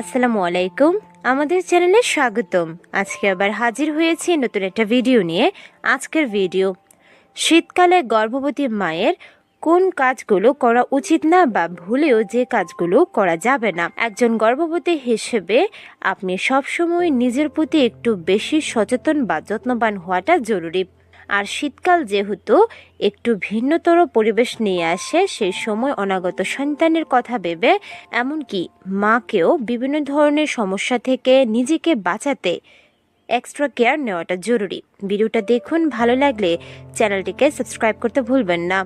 আসসালামু আলাইকুম। আমাদের চ্যানেলে স্বাগতম। আজকে আবার হাজির হয়েছি নতুন একটা ভিডিও নিয়ে। আজকের ভিডিও, শীতকালে গর্ভবতী মায়ের কোন কাজগুলো করা উচিত না বা ভুলেও যে কাজগুলো করা যাবে না। একজন গর্ভবতী হিসেবে আপনি সবসময় নিজের প্রতি একটু বেশি সচেতন বা যত্নবান হওয়াটা জরুরি। আর শীতকাল যেহেতু একটু ভিন্নতর পরিবেশ নিয়ে আসে, সেই সময় অনাগত সন্তানের কথা ভেবে, এমনকি মাকেও বিভিন্ন ধরনের সমস্যা থেকে নিজেকে বাঁচাতে এক্সট্রা কেয়ার নেওয়াটা জরুরি। ভিডিওটা দেখুন, ভালো লাগলে চ্যানেলটিকে সাবস্ক্রাইব করতে ভুলবেন না।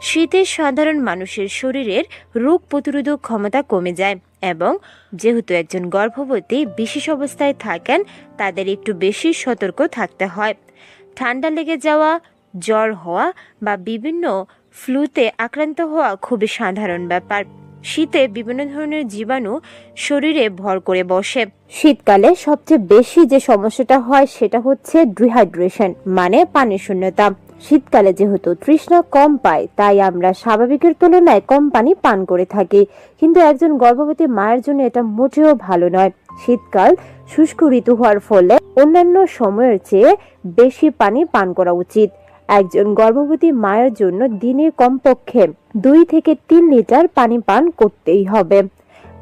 শীতে সাধারণ মানুষের শরীরের রোগ প্রতিরোধক ক্ষমতা কমে যায় এবং যেহেতু একজন গর্ভবতী, বিশেষ অবস্থায় থাকেন, তাদের একটু বেশি সতর্ক থাকতে হয়। ঠান্ডা লেগে যাওয়া, জ্বর হওয়া বা বিভিন্ন ফ্লুতে আক্রান্ত হওয়া খুবই সাধারণ ব্যাপার। শীতে বিভিন্ন ধরনের জীবাণু শরীরে ভর করে বসে। শীতকালে সবচেয়ে বেশি যে সমস্যাটা হয় সেটা হচ্ছে ডিহাইড্রেশন মানে পানি শূন্যতা। শীতকালে যেহেতু তৃষ্ণা কম পায়, তাই আমরা স্বাভাবিকের তুলনায় কম পানি পান করে থাকি। কিন্তু একজন গর্ভবতী মায়ের জন্য এটা মোটেও ভালো নয়। শীতকাল শুষ্ক ঋতু হওয়ার ফলে অন্যান্য সময়ের চেয়ে বেশি পানি পান করা উচিত। একজন গর্ভবতী মায়ের জন্য দিনে কমপক্ষে দুই থেকে তিন লিটার পানি পান করতেই হবে।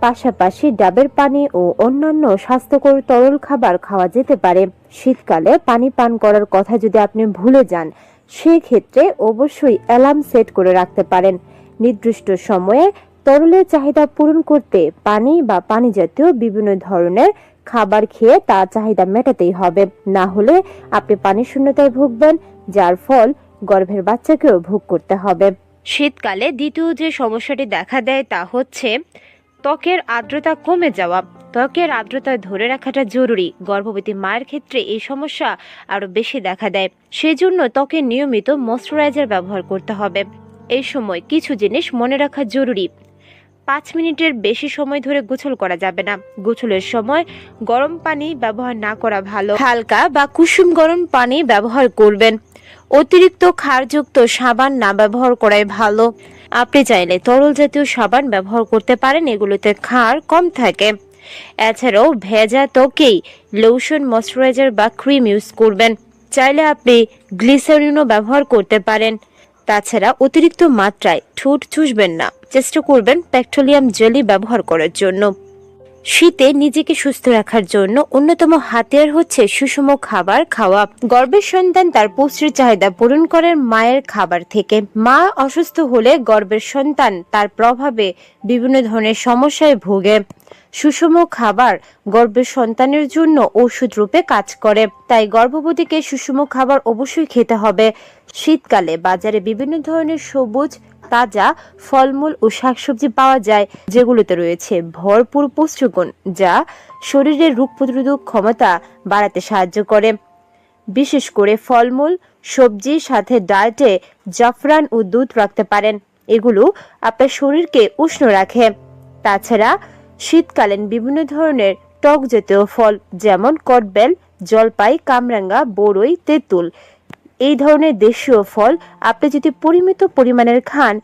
পাশাপাশি ডাবের পানি ও অন্যান্য স্বাস্থ্যকর তরল খাবার খাওয়া যেতে পারে। শীতকালে পানি পান করার কথা যদি আপনি ভুলে যান, সেক্ষেত্রে অবশ্যই অ্যালার্ম সেট করে রাখতে পারেন। নির্দিষ্ট সময়ে তরলের চাহিদা পূরণ করতে পানি বা পানি জাতীয় বিভিন্ন ধরনের খাবার খেয়ে তার চাহিদা মেটাতেই হবে। না হলে আপনি পানি শূন্যতায় ভুগবেন, যার ফল গর্ভের বাচ্চাকেও ভোগ করতে হবে। শীতকালে দ্বিতীয় যে সমস্যাটি দেখা দেয় তা হচ্ছে ত্বকের আর্দ্রতা কমে যাওয়া। ত্বকের আর্দ্রতা ধরে রাখাটা জরুরি। গর্ভবতী মায়ের ক্ষেত্রে এই সমস্যা আরও বেশি দেখা দেয়। সেজন্য ত্বকে নিয়মিত ময়শ্চারাইজার ব্যবহার করতে হবে। এই সময় কিছু জিনিস মনে রাখা জরুরি। পাঁচ মিনিটের বেশি সময় ধরে গোসল করা যাবে না। গোসলের সময় গরম পানি ব্যবহার না করা ভালো। হালকা বা কুসুম গরম পানি ব্যবহার করবেন। অতিরিক্ত ক্ষারযুক্ত সাবান না ব্যবহার করাই ভালো। আপনি চাইলে তরল জাতীয় সাবান ব্যবহার করতে পারেন, এগুলোতে ক্ষার কম থাকে। এছাড়াও ভেজা ত্বকেই লোশন, ময়শ্চারাইজার বা ক্রিম ইউজ করবেন। চাইলে আপনি গ্লিসারিনও ব্যবহার করতে পারেন। তাছাড়া অতিরিক্ত মাত্রায় ঠোঁট চুষবেন না। চেষ্টা করবেন পেট্রোলিয়াম জেলি ব্যবহার করার জন্য। শীতে নিজেকে সুস্থ রাখার জন্য অন্যতম হাতিয়ার হচ্ছে সুষম খাবার খাওয়া। গর্ভের সন্তান তার পুষ্টির চাহিদা পূরণ করে মায়ের খাবার থেকে। মা অসুস্থ হলে গর্ভের সন্তান তার প্রভাবে বিভিন্ন ধরনের সমস্যায় ভোগে। সুষম খাবার গর্ভের সন্তানের জন্য ওষুধ রূপে কাজ করে। তাই গর্ভবতীকে সুষম খাবার অবশ্যই খেতে হবে। শীতকালে বাজারে বিভিন্ন ধরনের সবুজ তাজা ফলমূল ও শাকসবজি পাওয়া যায়, যেগুলোতে রয়েছে ভরপুর পুষ্টিগুণ যা শরীরের রোগ প্রতিরোধক ক্ষমতা বাড়াতে সাহায্য করে। বিশেষ করে ফলমূল সবজির সাথে ডায়েটে জাফরান ও দুধ রাখতে পারেন। এগুলো আপনার শরীরকে উষ্ণ রাখে। তাছাড়া শীতকালীন বিভিন্ন ধরনের টক জাতীয় ফল যেমন কটবেল, জলপাই, কামরাঙ্গা বড়ই তেঁতুল এই ধরনের দেশীয় ফল আপনি যদি পরিমিত পরিমাণের খান,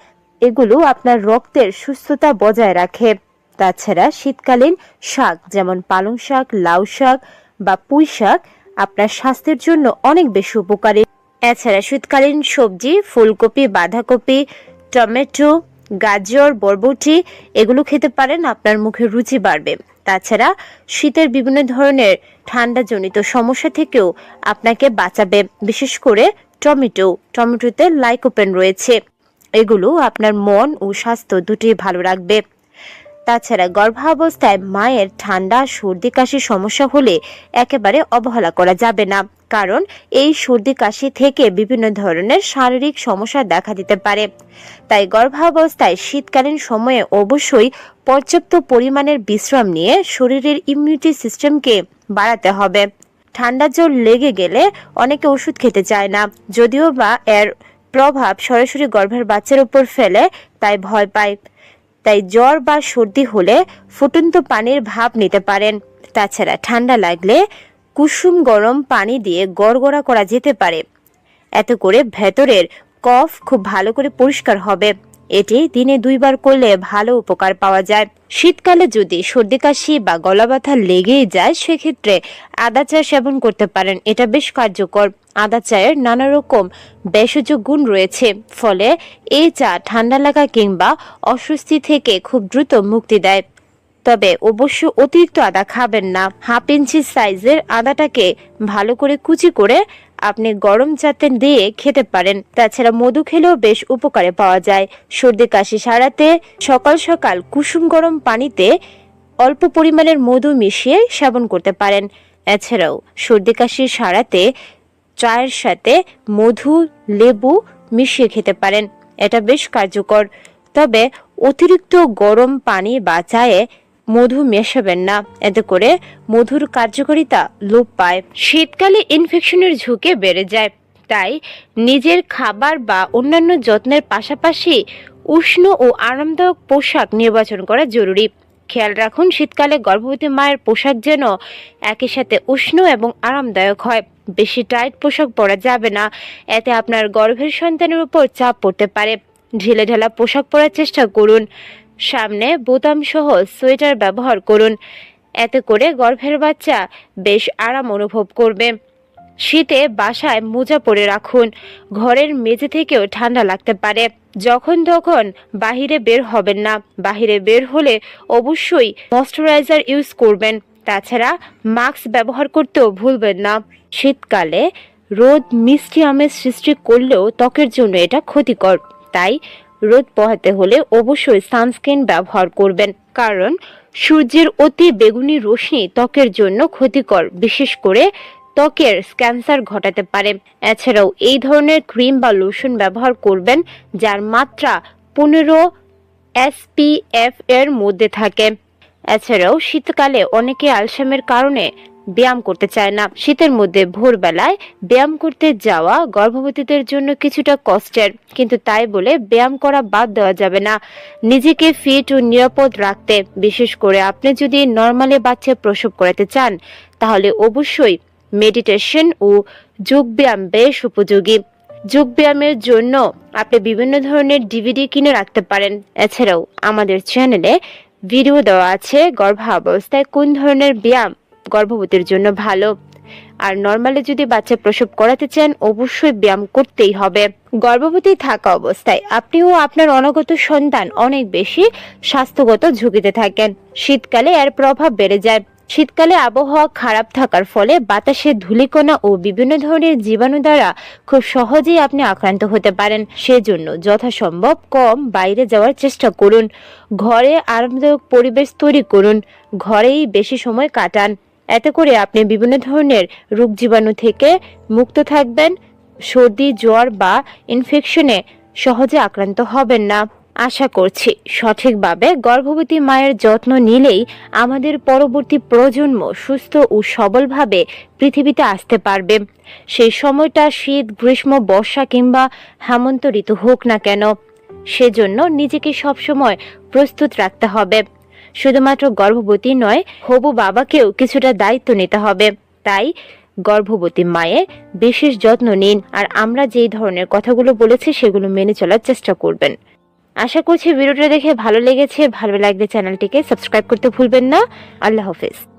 এগুলো আপনার রক্তের সুস্থতা বজায় রাখে। তাছাড়া শীতকালীন শাক, যেমন পালং শাক, লাউ শাক বা পুঁই শাক, আপনার স্বাস্থ্যের জন্য অনেক বেশি উপকারী। এছাড়া শীতকালীন সবজি, ফুলকপি, বাঁধাকপি, টমেটো গাজর, বরবটি, এগুলো খেতে পারেন, আপনার মুখে রুচি বাড়বে। তাছাড়া শীতের বিভিন্ন ধরনের ঠান্ডাজনিত সমস্যা থেকেও আপনাকে বাঁচাবে। বিশেষ করে টমেটো। টমেটোতে লাইকোপেন রয়েছে। এগুলো আপনার মন ও স্বাস্থ্য দুটি ভালো রাখবে। তাছাড়া গর্ভাবস্থায় মায়ের ঠান্ডা, সর্দি, কাশির সমস্যা হলে একেবারে অবহেলা করা যাবে না। কারণ এই সর্দি কাশি থেকে বিভিন্ন ধরনের শারীরিক সমস্যা দেখা দিতে পারে। তাই গর্ভাবস্থায় শীতকালীন সময়ে অবশ্যই পর্যাপ্ত পরিমাণের বিশ্রাম নিয়ে শরীরের ইমিউনিটি সিস্টেমকে বাড়াতে হবে। ঠান্ডা জ্বর লেগে গেলে অনেকে ওষুধ খেতে চায় না, যদিও বা এর প্রভাব সরাসরি গর্ভের বাচ্চার উপর ফেলে, তাই ভয় পায়। তাই জ্বর বা সর্দি হলে ফুটন্ত পানির ভাব নিতে পারেন। তাছাড়া ঠান্ডা লাগলে কুসুম গরম পানি দিয়ে গড়গড়া করা যেতে পারে। এতে করে ভেতরের কফ খুব ভালো করে পরিষ্কার হবে। এটি দিনে দুইবার করলে ভালো উপকার পাওয়া যায়। শীতকালে যদি সর্দি কাশি বা গলা ব্যথা লেগেই যায়, সেক্ষেত্রে আদা চা সেবন করতে পারেন। এটা বেশ কার্যকর। আদা চায়ের নানা রকম ভেষজ গুণ রয়েছে। ফলে এই চা ঠান্ডা লাগা কিংবা অস্বস্তি থেকে খুব দ্রুত মুক্তি দেয়। তবে অবশ্য অতিরিক্ত আদা খাবেন না। হাফ ইঞ্চি সাইজের আদাটাকে ভালো করে কুচি করে আপনি গরম চাতে দিয়ে খেতে পারেন। তাছাড়া মধু খেলেও বেশ উপকারে পাওয়া যায়। সর্দি, কাশি সারাতে সকাল সকাল কুসুম গরম পানিতে অল্প পরিমাণের মধু মিশিয়ে সেবন করতে পারেন। এছাড়াও সর্দি, কাশি সারাতে চায়ের সাথে মধু, লেবু মিশিয়ে খেতে পারেন। এটা বেশ কার্যকর। তবে অতিরিক্ত গরম পানি বা চায়ে মধু মেশাবেন না। এতে করে মধুর কার্যকারিতা লোপ পায়। শীতকালে ইনফেকশনের ঝুঁকি বেড়ে যায়। তাই নিজের খাবার বা অন্যান্য যত্নের পাশাপাশি উষ্ণ ও আরামদায়ক পোশাক নির্বাচন করা জরুরি। খেয়াল রাখুন, শীতকালে গর্ভবতী মায়ের পোশাক যেন একই সাথে উষ্ণ এবং আরামদায়ক হয়। বেশি টাইট পোশাক পরা যাবে না। এতে আপনার গর্ভের সন্তানের উপর চাপ পড়তে পারে। ঢিলে ঢালা পোশাক পরার চেষ্টা করুন। সামনে বোতাম সহ সোয়েটার ব্যবহার করুন। এতে করে গর্ভের বাচ্চা বেশ আরাম অনুভব করবে। শীতে বাসায় মোজা পরে রাখুন। ঘরের মেঝে থেকেও ঠান্ডা লাগতে পারে। যখন তখন বাহিরে বের হবেন না। বাহিরে বের হলে অবশ্যই ময়শ্চারাইজার ইউজ করবেন। তাছাড়া মাস্ক ব্যবহার করতেও ভুলবেন না। শীতকালে রোদ মিষ্টি আমেজ সৃষ্টি করলেও ত্বকের জন্য এটা ক্ষতিকর। তাই রোদ পোহাতে হলে অবশ্যই সানস্ক্রিন ব্যবহার করবেন। কারণ সূর্যের অতি বেগুনি রশ্মি ত্বকের জন্য ক্ষতিকর, বিশেষ করে ত্বকের ক্যান্সার ঘটাতে পারে। এছাড়াও এই ধরনের ক্রিম বা লোশন ব্যবহার করবেন, যার মাত্রা পনেরো এসপিএফ এর মধ্যে থাকে। এছাড়াও শীতকালে অনেকে আলসামের কারণে ব্যায়াম করতে চায় না। শীতের মধ্যে ভোরবেলায় ব্যায়াম করতে যাওয়া গর্ভবতীদের জন্য কিছুটা কষ্টের। কিন্তু তাই বলে ব্যায়াম করা বাদ দেওয়া যাবে না। নিজেকে ফিট ও নিরাপদ রাখতে। বিশেষ করে আপনি যদি নর্মালি বাচ্চা প্রসব করাতে চান, তাহলে অবশ্যই মেডিটেশন ও যোগব্যায়াম বেশ উপযোগী। যোগব্যায়ামের জন্য আপনি বিভিন্ন ধরনের ডিভিডি কিনে রাখতে পারেন। এছাড়াও আমাদের চ্যানেলে ভিডিও দেওয়া আছে গর্ভাবস্থায় কোন ধরনের ব্যায়াম গর্ভবতীর জন্য ভালো। আর নর্মালি যদি বাচ্চা প্রসব করাতে চান, অবশ্যই ব্যায়াম করতেই হবে। গর্ভবতী থাকা অবস্থায় আপনিও আপনার অনাগত সন্তান অনেক বেশি স্বাস্থ্যগত ঝুঁকিতে থাকেন। শীতকালে এর প্রভাব বেড়ে যায়। শীতকালে আবহাওয়া খারাপ থাকার ফলে বাতাসে ধূলিকণা ও বিভিন্ন ধরনের জীবাণু দ্বারা খুব সহজেই আপনি আক্রান্ত হতে পারেন। সেজন্য যথাসম্ভব কম বাইরে যাওয়ার চেষ্টা করুন। ঘরে আরামদায়ক পরিবেশ তৈরি করুন। ঘরেই বেশি সময় কাটান। এতে করে আপনি বিভিন্ন ধরনের রোগ জীবাণু থেকে মুক্ত থাকবেন, সর্দি, জ্বর বা ইনফেকশনে সহজে আক্রান্ত হবেন না। আশা করছি সঠিকভাবে গর্ভবতী মায়ের যত্ন নিলেই আমাদের পরবর্তী প্রজন্ম সুস্থ ও সবলভাবে পৃথিবীতে আসতে পারবে। সেই সময়টা শীত, গ্রীষ্ম, বর্ষা কিংবা হেমন্ত ঋতু হোক না কেন, সেজন্য নিজেকে সবসময় প্রস্তুত রাখতে হবে। শুধুমাত্র গর্ভবতী নয়, হবু বাবাকেও কিছুটা দায়িত্ব নিতে হবে। তাই গর্ভবতী মায়ের বিশেষ যত্ন নিন আর আমরা যেই ধরনের কথাগুলো বলেছি সেগুলো মেনে চলার চেষ্টা করবেন। আশা করছি ভিডিওটা দেখে ভালো লেগেছে। ভালো লাগলে চ্যানেলটিকে সাবস্ক্রাইব করতে ভুলবেন না। আল্লাহ হাফেজ।